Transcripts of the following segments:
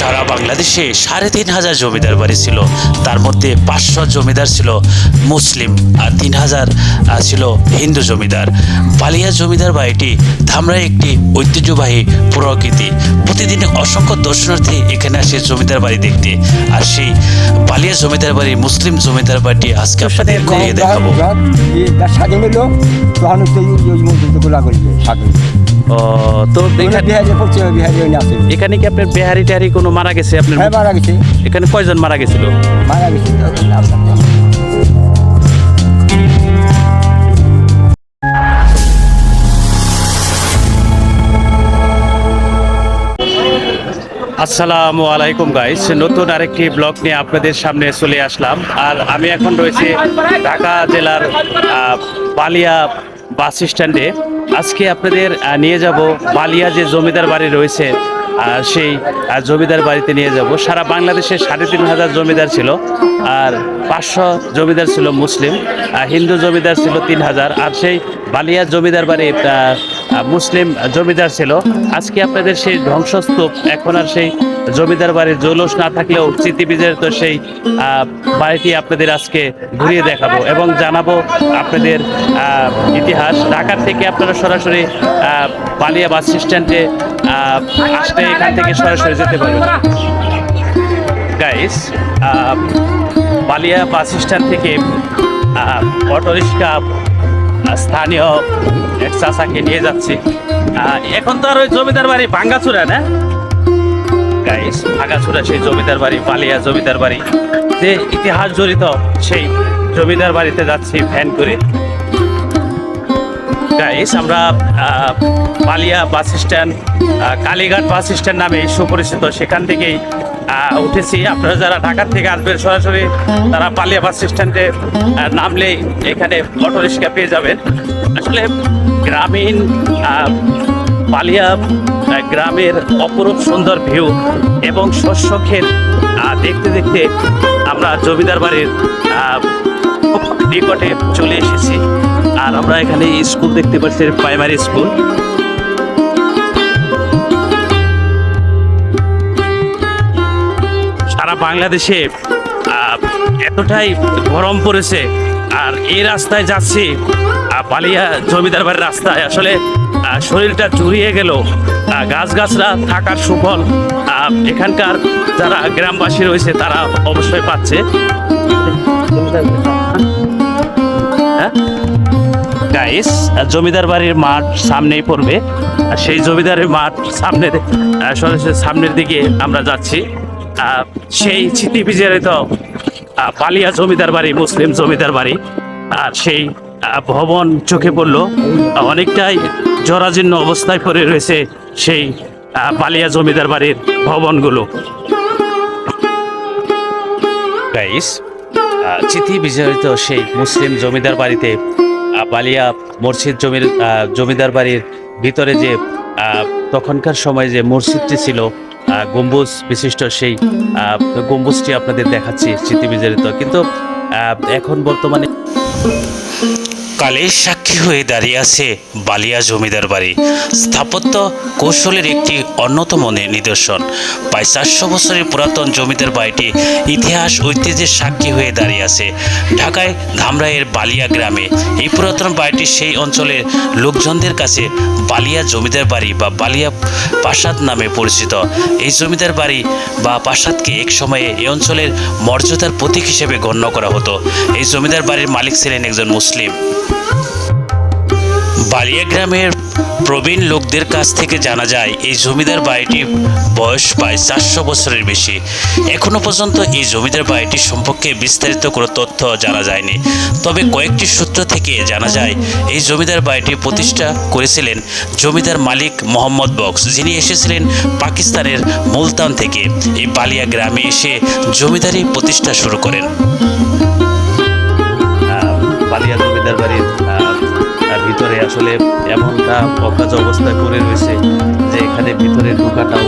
সারা বাংলাদেশে সাড়ে তিন হাজার জমিদার বাড়ি ছিল। তার মধ্যে পাঁচশো জমিদার ছিল মুসলিম আর তিন হাজার ছিল হিন্দু জমিদার। বালিয়া জমিদার বাড়িটি ধামরাই একটি ঐতিহ্যবাহী প্রকৃতি। প্রতিদিন অসংখ্য দর্শনার্থী এখানে আসে জমিদার বাড়ি দেখতে। আর সেই বালিয়া জমিদার বাড়ি মুসলিম জমিদার বাড়িটি আজকে আপনাদের ঘুরিয়ে দেখাবো। স্বাধীন হলো তখন ওই মসজিদগুলো করবে স্বাধীন ও তো এখানে বিহারে পশ্চিম বিহারে ওই আছে। এখানে কি আপনার বেহারি টেহারি কোনো মারা গেছে আপনার হ্যাঁ মারা গেছে। এখানে কয়জন মারা গেছিল? মারা গেছে। আসসালামু আলাইকুম গাইস নতুন আরেকটি ব্লগ নিয়ে আপনাদের সামনে চলে আসলাম। আর আমি এখন রয়েছি ঢাকা জেলার আহ, বালিয়া বাস স্ট্যান্ডে আজকে আপনাদের নিয়ে যাব বালিয়া যে জমিদার বাড়ি রয়েছে সেই জমিদার বাড়িতে নিয়ে যাব। সারা বাংলাদেশে সাড়ে তিন হাজার জমিদার ছিল আর পাঁচশো জমিদার ছিল মুসলিম, আর হিন্দু জমিদার ছিল তিন হাজার, আর সেই বালিয়া জমিদার বাড়ি মুসলিম জমিদার ছিল। আজকে আপনাদের সেই ধ্বংসস্তূপ, এখন আর সেই জমিদার বাড়ির জৌলস না থাকলেও স্মৃতিবিজের তো সেই বাড়িটি আপনাদের আজকে ঘুরিয়ে দেখাবো এবং জানাব আপনাদের ইতিহাস। ঢাকার থেকে আপনারা সরাসরি বালিয়া বাস স্ট্যান্ডে আসলে এখান থেকে সরাসরি যেতে পারবেন গাইস বালিয়া বাস স্ট্যান্ড থেকে অটো রিক্সা স্থানীয় চাষাকে নিয়ে যাচ্ছি। এখন তো আর ওই জমিদার বাড়ি ভাঙ্গাচুরা, না? গাইস ভাঙ্গাচুরা সেই জমিদার বাড়ি, বালিয়া জমিদার বাড়ি। যে ইতিহাস জড়িত, সেই জমিদার বাড়িতে যাচ্ছি ভ্যান করে। গাইস আমরা Balia bus stand Kalighat bus stand নামে সুপরিচিত। সেখান থেকেই উঠেছি। আপনারা যারা ঢাকার থেকে আসবেন, সরাসরি তারা পালিয়া বাস স্ট্যান্ডে নামলেই এখানে অটো রিক্সা পেয়ে যাবেন। আসলে গ্রামীণ পালিয়া গ্রামের অপরূপ সুন্দর ভিউ এবং শস্য ক্ষেত দেখতে দেখতে আমরা জমিদার বাড়ির নিকটে চলে এসেছি। আর আমরা এখানে স্কুল দেখতে পাচ্ছি প্রাইমারি স্কুল সারা বাংলাদেশে এতটাই গরম পড়েছে, আর এই রাস্তায় যাচ্ছি বালিয়া জমিদার বাড়ির রাস্তায়। আসলে শরীরটা জুড়িয়ে গেল গাছগাছরা থাকার সুফল এখানকার যারা গ্রামবাসী রয়েছে, তারা অবশ্যই পাচ্ছে। হ্যাঁ? গাইস জমিদার বাড়ির মাঠ সামনেই পড়বে। আর সেই জমিদারের মাঠ সামনে আহ, সরাসরি সামনের দিকে আমরা যাচ্ছি। সেই স্মৃতি বিজড়িত আহ, বালিয়া জমিদার বাড়ি মুসলিম জমিদার বাড়ি। আর সেই ভবন চোখে পড়ল। অনেকটাই জরাজীর্ণ অবস্থায় পড়ে রয়েছে সেই পালিয়া জমিদার বাড়ির ভবনগুলো। গাইস চিঠি বিজড়িত সেই মুসলিম জমিদার বাড়িতে বালিয়া মসজিদ জমির জমিদার বাড়ির ভিতরে যে তখনকার সময় যে মসজিদটি ছিল গম্বুজ বিশিষ্ট সেই গম্বুজটি আপনাদের দেখাচ্ছি স্মৃতি বিজড়িত। কিন্তু এখন বর্তমানে কালের সাক্ষী হয়ে দাঁড়িয়ে আছে বালিয়া জমিদার বাড়ি। স্থাপত্য কৌশলের একটি অন্যতম নিদর্শন। প্রায় চারশো বছরের পুরাতন জমিদার বাড়িটি ইতিহাস ঐতিহ্যের সাক্ষী হয়ে দাঁড়িয়ে আছে। ঢাকায় ধামরাইয়ের বালিয়া গ্রামে। এই পুরাতন বাড়িটি সেই অঞ্চলের লোকজনদের কাছে বালিয়া জমিদার বাড়ি বা বালিয়া প্রাসাদ নামে পরিচিত। এই জমিদার বাড়ি বা প্রাসাদকে এক সময়ে এই অঞ্চলের মর্যাদার প্রতীক হিসেবে গণ্য করা হতো। এই জমিদার বাড়ির মালিক ছিলেন একজন মুসলিম। বালিয়া গ্রামের প্রবীণ লোকদের কাছ থেকে জানা যায়, এই জমিদার বাড়িটি বয়স প্রায় চারশো বছরের বেশি। এখনও পর্যন্ত এই জমিদার বাড়িটি সম্পর্কে বিস্তারিত কোনো তথ্য জানা যায়নি। তবে কয়েকটি সূত্র থেকে জানা যায়, এই জমিদার বাড়িটি প্রতিষ্ঠা করেছিলেন জমিদার মালিক মোহাম্মদ বক্স, যিনি এসেছিলেন পাকিস্তানের মুলতান থেকে। এই বালিয়া গ্রামে এসে জমিদারি প্রতিষ্ঠা শুরু করেন। জমিদার বাড়ির ভিতরে আসলে এমনটা অকাজ অবস্থায় পড়ে রয়েছে যে এখানে ভিতরে ঢোকাটাও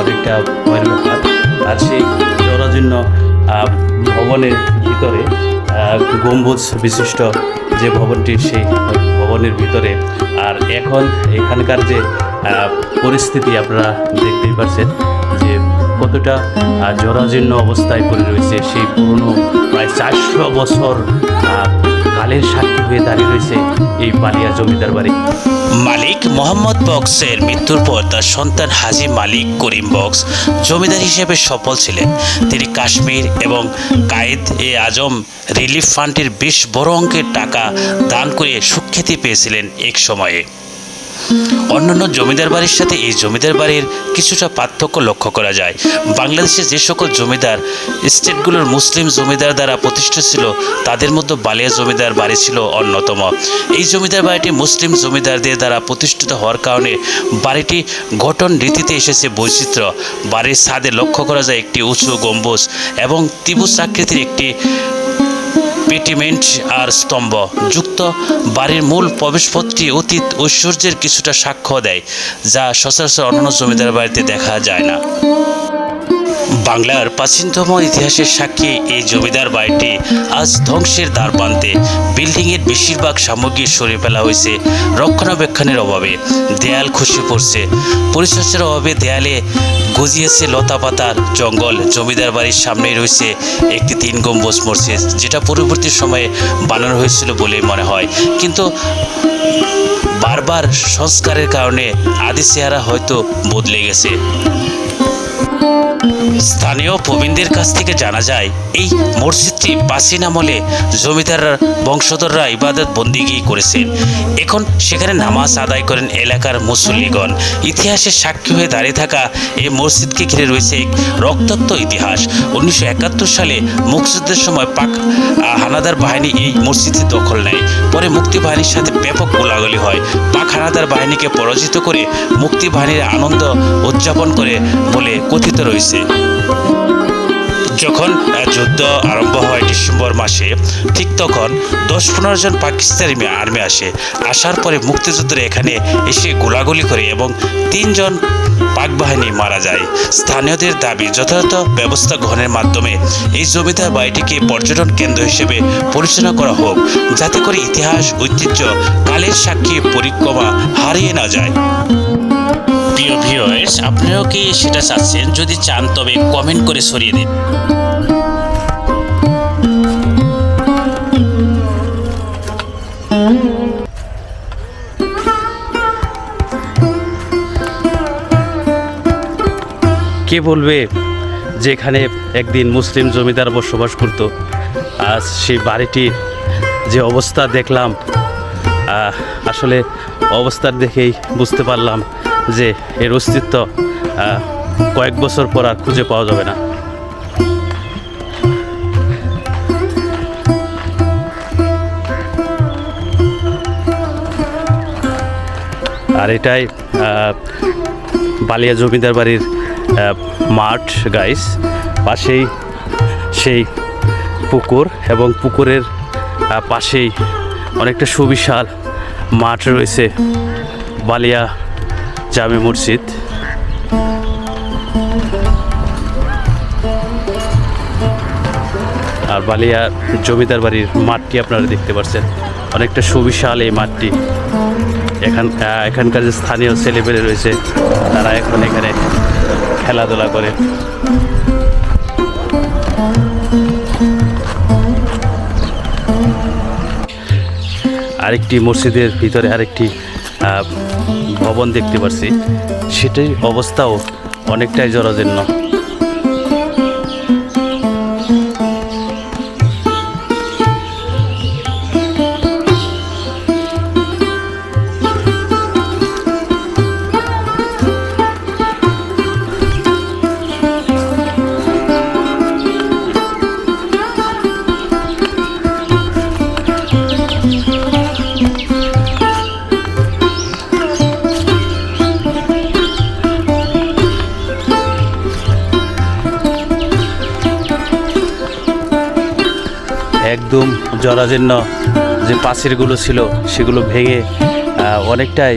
অনেকটা ভয়ের ব্যাপার আর সেই জরাজীর্ণ ভবনের ভিতরে গম্বুজ বিশিষ্ট যে ভবনটি, সেই ভবনের ভিতরে। আর এখন এখানকার যে পরিস্থিতি আপনারা দেখতেই পাচ্ছেন যে কতটা জরাজীর্ণ অবস্থায় পড়ে রয়েছে, সেই পুরনো প্রায় চারশো বছর কালের সাক্ষী হয়ে দাঁড়িয়ে রয়েছে এই বালিয়া জমিদার বাড়ি। মালিক মোহাম্মদ বক্সের মৃত্যুর পর তার সন্তান হাজি মালিক করিম বক্স জমিদার হিসেবে সফল ছিলেন। তিনি কাশ্মীর এবং কায়েদ এ আজম রিলিফ ফান্ডের বেশ বড় অঙ্কের টাকা দান করে সুখ্যাতি পেয়েছিলেন এক সময়ে। অন্যান্য জমিদার বাড়ির সাথে এই জমিদার বাড়ির কিছুটা পার্থক্য লক্ষ্য করা যায়। বাংলাদেশে যে সকল জমিদার, স্টেটগুলোর মুসলিম জমিদার দ্বারা প্রতিষ্ঠিত ছিল, তাদের মধ্যে বালিয়া জমিদার বাড়ি ছিল অন্যতম। এই জমিদার বাড়িটি মুসলিম জমিদারদের দ্বারা প্রতিষ্ঠিত হওয়ার কারণে বাড়িটি গঠন রীতিতে এসেছে বৈচিত্র্য। বাড়ির ছাদে লক্ষ্য করা যায় একটি উঁচু গম্বুজ এবং ত্রিভুজ আকৃতির একটি পেটিমেন্ট আর স্তম্ভ। যুক্ত বাড়ির মূল প্রবেশপথটি অতীত ঐশ্বর্যের কিছুটা সাক্ষ্য দেয়, যা সচরাচর অন্যান্য জমিদার বাড়িতে দেখা যায় না। বাংলার প্রাচীনতম ইতিহাসের সাক্ষী এই জমিদার বাড়িটি আজ ধ্বংসের দ্বার প্রান্তে বিল্ডিংয়ের বেশিরভাগ সামগ্রী সরিয়ে ফেলা হয়েছে। রক্ষণাবেক্ষণের অভাবে দেয়াল খসে পড়ছে। পরিচর্যার অভাবে দেয়ালে গজিয়েছে লতা পাতার জঙ্গল। জমিদার বাড়ির সামনে রয়েছে একটি তিন গম্বুজ মসজিদ যেটা পরবর্তী সময়ে বানানো হয়েছিল বলে মনে হয়। কিন্তু বারবার সংস্কারের কারণে আদি চেহারা হয়তো বদলে গেছে। স্থানীয় প্রবীণদের কাছ থেকে জানা যায়, এই মসজিদটি প্রাচীন আমলে জমিদার বংশধররা ইবাদত বন্দিগি করেছেন। এখন সেখানে নামাজ আদায় করেন এলাকার মুসল্লিগণ। ইতিহাসের সাক্ষী হয়ে দাঁড়িয়ে থাকা এই মসজিদকে ঘিরে রয়েছে এক রক্তাক্ত ইতিহাস। উনিশশো একাত্তর সালে মুক্তিযুদ্ধের সময় পাক হানাদার বাহিনী এই মসজিদের দখল নেয়। পরে মুক্তি বাহিনীর সাথে ব্যাপক গোলাগুলি হয়। পাক হানাদার বাহিনীকে পরাজিত করে মুক্তি বাহিনীর আনন্দ উদযাপন করে বলে কথিত রয়েছে। যখন যুদ্ধ আরম্ভ হয় ডিসেম্বর মাসে, ঠিক তখন দশ পনেরো জন পাকিস্তানি আর্মি আসে। আসার পরে মুক্তিযোদ্ধারা এখানে এসে গোলাগুলি করে এবং তিনজন পাক বাহিনী মারা যায়। স্থানীয়দের দাবি, যথাযথ ব্যবস্থা গ্রহণের মাধ্যমে এই জমিদার বাড়িটিকে পর্যটন কেন্দ্র হিসেবে পরিচালনা করা হোক, যাতে করে ইতিহাস, ঐতিহ্য, কালের সাক্ষী, পরিক্রমা হারিয়ে না যায়। প্রিয় ভিউয়ার্স আপনারাও কি সেটা চাচ্ছেন? যদি চান, তবে কমেন্ট করে সরিয়ে দিন। কে বলবে যে এখানে একদিন মুসলিম জমিদার বসবাস করত? আজ সেই বাড়িটির যে অবস্থা দেখলাম আসলে অবস্থার দেখেই বুঝতে পারলাম যে এর অস্তিত্ব কয়েক বছর পর আর খুঁজে পাওয়া যাবে না। আর এটাই বালিয়া জমিদার বাড়ির মাঠ গাইস পাশেই সেই পুকুর এবং পুকুরের পাশেই অনেকটা সুবিশাল মাঠ রয়েছে বালিয়া জামে মসজিদ। আর বালিয়া জমিদার বাড়ির মাঠটি আপনারা দেখতে পাচ্ছেন। অনেকটা সুবিশাল এই মাঠটি। এখান এখানকার যে স্থানীয় ছেলেপেলে রয়েছে, তারা এখন এখানে খেলাধুলা করে। আরেকটি মসজিদের ভিতরে আরেকটি ভবন দেখতে পারছি। সেটাই অবস্থাও অনেকটাই জরাজীর্ণ। জরাজীর্ণ যে প্রাচীরগুলো ছিল, সেগুলো ভেঙে অনেকটাই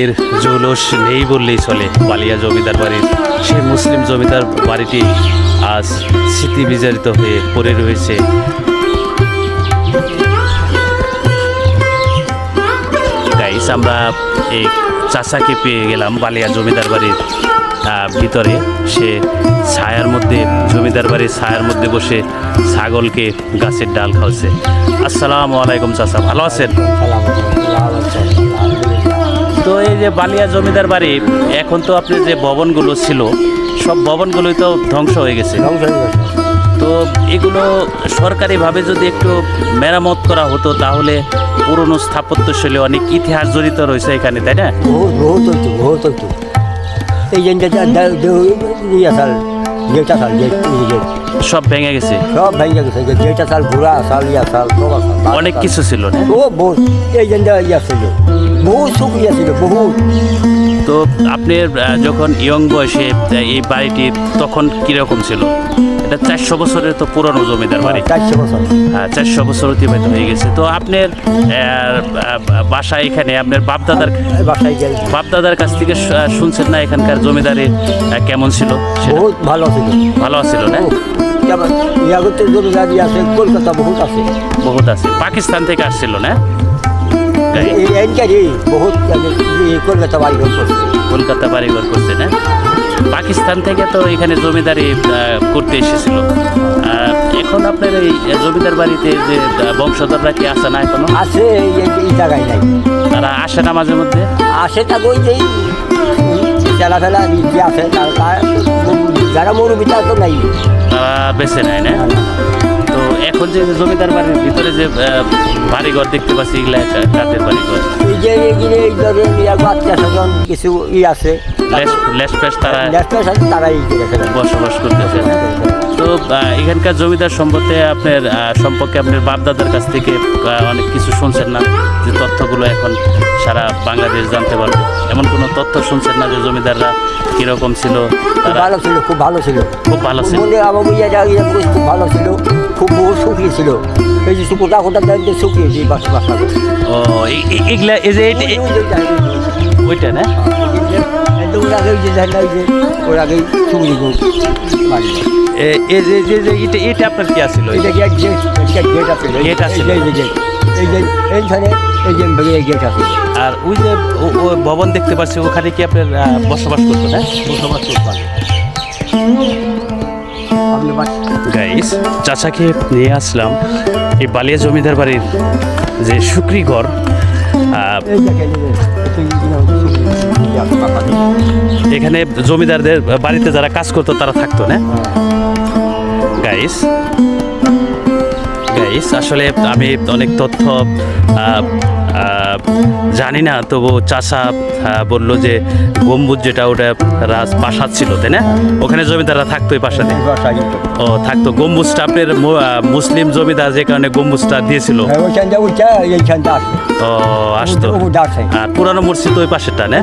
এর জৌলস নেই বললেই চলে। বালিয়া জমিদার বাড়ির সেই মুসলিম জমিদার বাড়িটি আজ স্মৃতি বিজারিত হয়ে পড়ে রয়েছে। গাইস আমরা এই চাচাকে পেয়ে গেলাম বালিয়া জমিদার বাড়ির ভিতরে সে ছায়ার মধ্যে জমিদার বাড়ির ছায়ার মধ্যে বসে ছাগলকে গাছের ডাল খাওয়াছে আসসালামু আলাইকুম চাচা ভালো আছেন? তো এই যে বালিয়া জমিদার বাড়ি এখন তো আপনি যে ভবনগুলো ছিল সব ভবনগুলোই তো ধ্বংস হয়ে গেছে। তো এগুলো সরকারিভাবে যদি একটু মেরামত করা হতো তাহলে পুরনো স্থাপত্যশৈলী অনেক ইতিহাস জড়িত রয়েছে এখানে তাই না? এই যে ইয়ে যেটা সব ভেঙে গেছে সব ভেঙে গেছে যেটা সাল ঘোড়া সাল ইয়া সাল সব সাল অনেক কিছু ছিল না ও বহুত এই যে ইয়া ছিল বহুত সুখ ইয়া ছিল বহুত তো আপনি যখন ইয়ং বয়সে এই বাড়িটি তখন কীরকম ছিল এটা চারশো বছরের তো পুরনো জমিদার বাড়ি। চারশো বছর। হ্যাঁ চারশো বছর অতিবাহিত হয়ে গেছে। তো আপনার বাসা এখানে আপনার বাপদাদার বাসায় বাপদাদার কাছ থেকে শুনছেন না এখানকার জমিদারি কেমন ছিল বহুত ভালো ছিল। ভালো ছিল না? ইয়াগতের জমিদারি আছে কলকাতা বহুত আছে। বহুত আছে। পাকিস্তান থেকে আসছিল না? তাই, এনকারি বহুত কলকাতা বাড়ি ঘর করছে কলকাতা বাড়িঘর করছে না? পাকিস্তান থেকে তো এখানে জমিদারি করতে এসেছিল। এখন আপনার এই জমিদার বাড়িতে যে বংশধররা কি আসে না এখনও? আছে এই- জায়গায় নাই। তারা আসে না মাঝে মধ্যে? আসে তা ওই যে চেলা ফেলা যে আছে যারা মরুবিতা তো নাই। তারা বেছে নেয় না। তো এখন যে জমিদার বাড়ির ভিতরে যে বাড়িঘর দেখতে পাচ্ছি এগুলা কাঠের বাড়িঘর। এই যে এইখানে এই ধরেন ইয়ার বাচ্চা স্বজন কিছু ই আছে। লেস লেস পেস তারা লেফটেন্ট আছে তারাই বসবাস করতেছে। না তো এখানকার জমিদার সম্পর্কে আপনার সম্পর্কে আপনার বাপদাদার কাছ থেকে অনেক কিছু শুনছেন না যে তথ্যগুলো এখন সারা বাংলাদেশ জানতে পারবে। এমন কোনো তথ্য শুনছেন না যে জমিদাররা কীরকম ছিল? ভালো ছিল খুব ভালো ছিল। খুব ভালো ছিল? ইয়ে ইয়ে খুব ভালো ছিল। খুব বহু সুখী ছিল। এই যে শুকুটা কোটা দেখতে সুখী যে বাস বাসা। ও এই- এই- এগুলা এই যে ওইটা না? এই যে- এই যে ওর আগে যে ওর আগে সুখী গো বাড়ি। এটা এটা আপনার কি আছিল এই গেট গেট গেট গেট আছে এই যে- এই যে গেট এই যে এইখানে এই যে গেট আছে আর ওই যে ভবন দেখতে পাচ্ছি ওখানে কি আপনার বসবাস করতো না বসবাস করতে গাইস চাচাকে নিয়ে আসলাম এই বালিয়া জমিদার বাড়ির যে দিয়ে। এখানে জমিদারদের বাড়িতে যারা কাজ করতো তারা থাকতো না গাইস গাইস আসলে আমি অনেক তথ্য জানি না তবু চাষা বলল যে গম্বুজ যেটা ওটা রাজ প্রাসাদ ছিল তাই না? ওখানে জমিদাররা থাকতো এই প্রাসাদে। ও থাকতো। গম্বুজটা আপনার মুসলিম জমিদার যে কারণে গম্বুজটা দিয়েছিল? হ্যাঁ। ও আসতো। আর পুরানো মসজিদ ওই পাশেরটা না?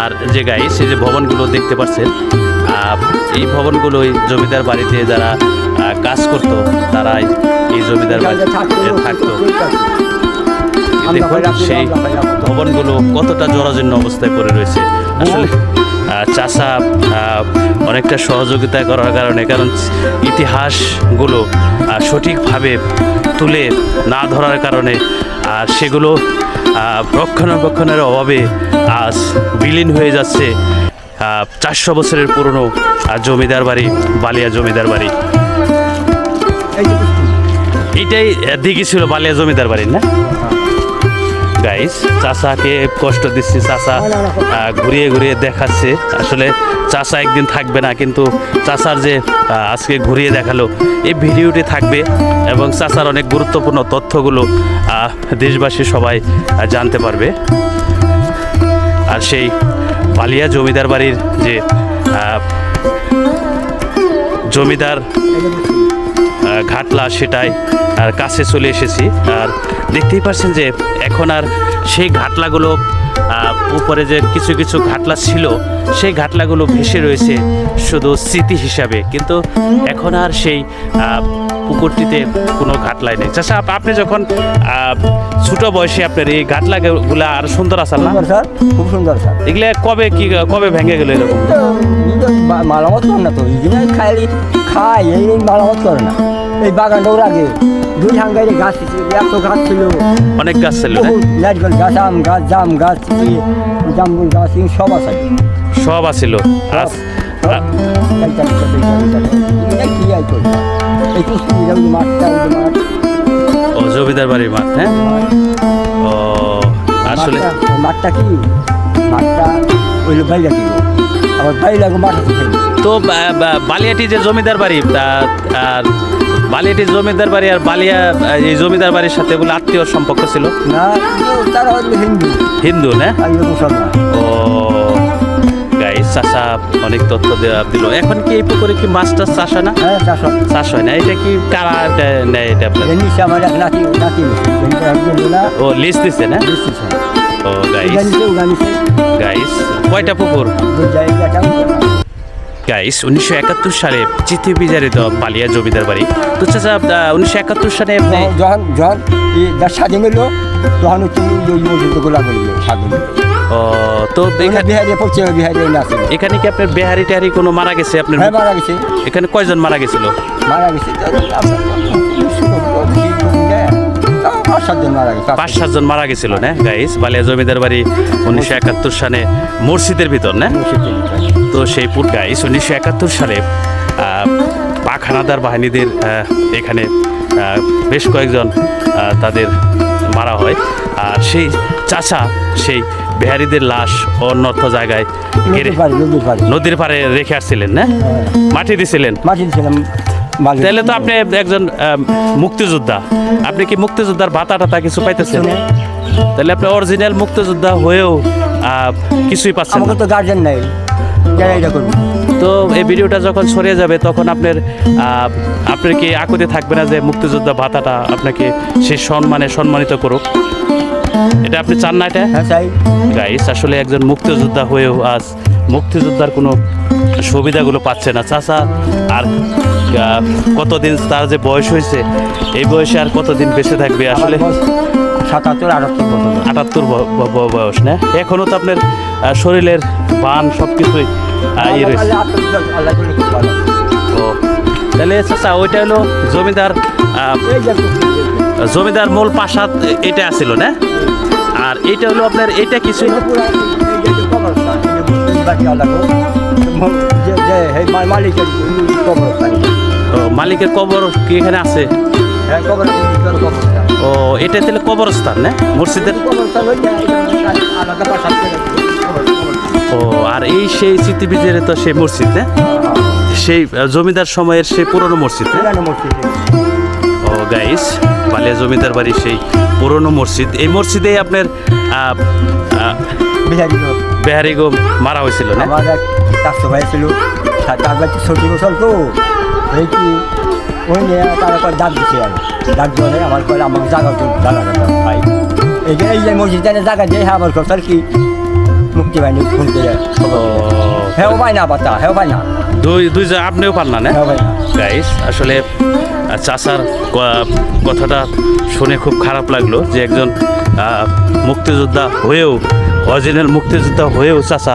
আর যে গাইস এই যে ভবনগুলো দেখতে পাচ্ছেন এই ভবনগুলোই জমিদার বাড়িতে যারা কাজ করতো তারাই এই জমিদার বাড়িতে থাকতো। দেখুন সেই ভবনগুলো কতটা জরাজীর্ণ অবস্থায় পড়ে রয়েছে। আসলে চাষা অনেকটা সহযোগিতা করার কারণে কারণ ইতিহাসগুলো সঠিকভাবে তুলে না ধরার কারণে আর সেগুলো রক্ষণাবেক্ষণের অভাবে আজ বিলীন হয়ে যাচ্ছে চারশো বছরের পুরনো জমিদার বাড়ি বালিয়া জমিদার বাড়ি। এটাই দিঘি ছিল বালিয়া জমিদার বাড়ির না? গাইস চাচাকে কষ্ট দিচ্ছি আহ, ঘুরিয়ে ঘুরিয়ে দেখাচ্ছে। আসলে চাচা একদিন থাকবে না কিন্তু চাচার যে আজকে ঘুরিয়ে দেখাল এই ভিডিওটি থাকবে এবং চাচার অনেক গুরুত্বপূর্ণ তথ্যগুলো দেশবাসী সবাই জানতে পারবে। আর সেই বালিয়া জমিদার বাড়ির যে জমিদার ঘাটলা সেটাই আর কাছে চলে এসেছি। আর দেখতেই পাচ্ছেন যে এখন আর সেই ঘাটলাগুলো উপরে যে কিছু কিছু ঘাটলা ছিল, সেই ঘাটলাগুলো ভেসে রয়েছে শুধু স্মৃতি হিসাবে। কিন্তু এখন আর সেই পুকুরটিতে কোনো ঘাটলাই নেই। চাষা আপনি যখন ছোট বয়সে আপনার এই ঘাটলাগুলো আর সুন্দর আসাল না? স্যার। খুব সুন্দর স্যার। এগুলো কবে কি কবে ভেঙে গেল এরকম? মারামত করে না তো। এই জন্য খাই এই মারামত করে না। এই বাগানটা ওর আগে দুই হাঙ্গাইলে গাছ ছিল এত গাছ ছিল। অনেক গাছ ছিল নারকেল গাছ আম গাছ জাম গাছ এই জামরুল গাছ সব আছে। সব আছিল। কি? এই মাঠটা, ওই মাঠ, ও জমিদার বাড়ির মাঠ হ্যাঁ? ও আসলে মাঠটা- কি? মাঠটা ওই বাইরে কি আবার বাইরে মাঠ তো বালিয়াটি যে জমিদার বাড়ি তা- আর বালিয়াটি জমিদার বাড়ি আর বালিয়া এই জমিদার বাড়ির সাথে বলে আত্মীয় সম্পর্ক ছিল? না তারা হিন্দু। হিন্দু না? ও চাষা অনেক তথ্য দেওয়া দিল। এখন কি এই পুকুরে কি মাছ টাছ চাষ হয় না? হ্যাঁ চাষ হয়। চাষ হয় না। এটা কি কারা নেয় এটা আপনার? নিচে আমার এক নাতি নাতি এটা একজন না ও লিস্ট দিছে না। ও গাইস। গাইস কয়টা পুকুর? গাইস উনিশশো একাত্তর সালে চিঠি বিচারিত বালিয়া জমিদার বাড়ি। তো চাচা উনিশশো একাত্তর সালে আপনি যখন স্বাধীন হলো তখন হচ্ছে ও তো এখানে বিহারি পশ্চিম বিহারি আছে। এখানে কি আপনার বেহারি টেহারি কোনো মারা গেছে আপনার হ্যাঁ মারা গেছে। এখানে কয়জন মারা গেছিল? মারা গেছে পাঁচ সাতজন মারা গেছিল না? গাইস বালিয়া জমিদার বাড়ি উনিশশো একাত্তর সালে মসজিদের ভিতর না? তো সেই পুট গাইস উনিশশো একাত্তর সালে আহ, পাক হানাদার বাহিনীদের এখানে আহ, বেশ কয়েকজন আহ, তাদের মারা হয়। আর সেই চাচা সেই বিহারীদের লাশ অন্যত্র জায়গায় নদীর পাড়ে রেখে আসছিলেন না? মাটি দিছিলেন। মাটি তাহলে তো আপনি একজন মুক্তিযোদ্ধা। আপনি কি মুক্তিযোদ্ধার ভাতা টাতা কিছু পাইতেছেন? তাহলে আপনি অরিজিনাল মুক্তিযোদ্ধা হয়েও কিছুই পাচ্ছেন আমাকে তো গার্জেন নাই। তো এই ভিডিওটা যখন ছড়িয়ে যাবে তখন আপনার আহ, আপনার কি আকুতি থাকবে না যে মুক্তিযোদ্ধা ভাতাটা আপনাকে সেই সম্মানে সম্মানিত করুক? এটা আপনি চান না এটা? হ্যাঁ গাইস আসলে একজন মুক্তিযোদ্ধা হয়েও আজ মুক্তিযোদ্ধার কোনো সুবিধাগুলো পাচ্ছে না। চাচা আর কতদিন তার যে বয়স হয়েছে এই বয়সে আর কতদিন বেঁচে থাকবে আসলে? সাতাত্তর আটাত্তর। আটাত্তর বয়স না? এখনও তো আপনার শরীরের বান সব কিছুই ইয়ে রয়েছে। ও তাহলে চাচা ওইটা হলো জমিদার জমিদার মূল প্রাসাদ, এটা আছিল না আর এটা হলো আপনার, এটা কিছু মালিকের কবর কি এখানে আছে। ও, এটা তাহলে কবরস্থান না মসজিদের। ও, আর এই সেই স্মৃতিবিজের তো সেই মসজিদ, না সেই জমিদার সময়ের সেই পুরানো মসজিদ। গাইস বালিয়া জমিদার বাড়ি সেই পুরনো মসজিদ। এই মসজিদেই আপনার। বেহারিগো মারা হয়েছিল না? আমার এক চারশো ভাই ছিল। তার তার বাড়িতে বছর তো? এই কি? ওই নিয়ে তার একবার ডাক দিছে আর ডাক দিয়ে আমার পরে ভাই এই যে এই যে মসজিদে জায়গা দিয়ে হ্যাঁ আমার কথা কি। মুক্তি বাহিনী ফোন করে। ও পাই না বাতা হ্যাঁ পাই না। দুই দুই আপনিও পান না। গাইস আসলে চাচার কথাটা শুনে খুব খারাপ লাগল যে একজন মুক্তিযোদ্ধা হয়েও, অরিজিনাল মুক্তিযোদ্ধা হয়েও চাচা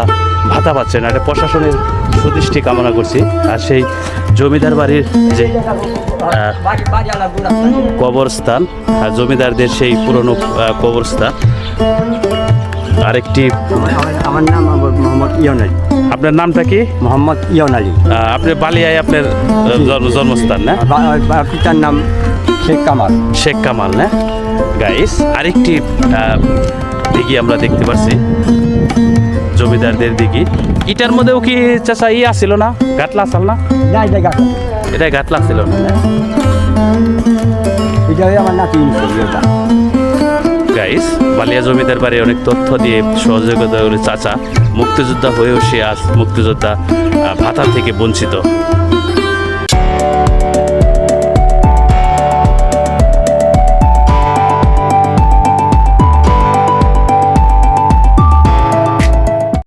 ভাতা পাচ্ছে না। এটা প্রশাসনের সুদৃষ্টি কামনা করছি। আর সেই জমিদার বাড়ির যে কবরস্থান, আর জমিদারদের সেই পুরনো কবরস্থান আরেকটি আমার- নাম মোহাম্মদ ইয়ন আলী আপনার নামটা কি? মোহাম্মদ ইয়ন আলী আপনি বালিয়ায় আপনার জন্ম- জন্মস্থান না? পিতার নাম শেখ কামাল। শেখ কামাল না? গাইস আরেকটি দিঘি আমরা দেখতে পাচ্ছি জমিদারদের দিঘি। ইটার মধ্যেও কি চাষা ই আসছিল না? গাটলা আসল না? এটা গাটলা। ছিল না? এটা আমার নাতি গাইস বালিয়া জমিদার বাড়ি অনেক তথ্য দিয়ে সহযোগিতা করে চাচা। মুক্তিযোদ্ধা হয়েও সে আজ মুক্তিযোদ্ধা ভাতা থেকে বঞ্চিত।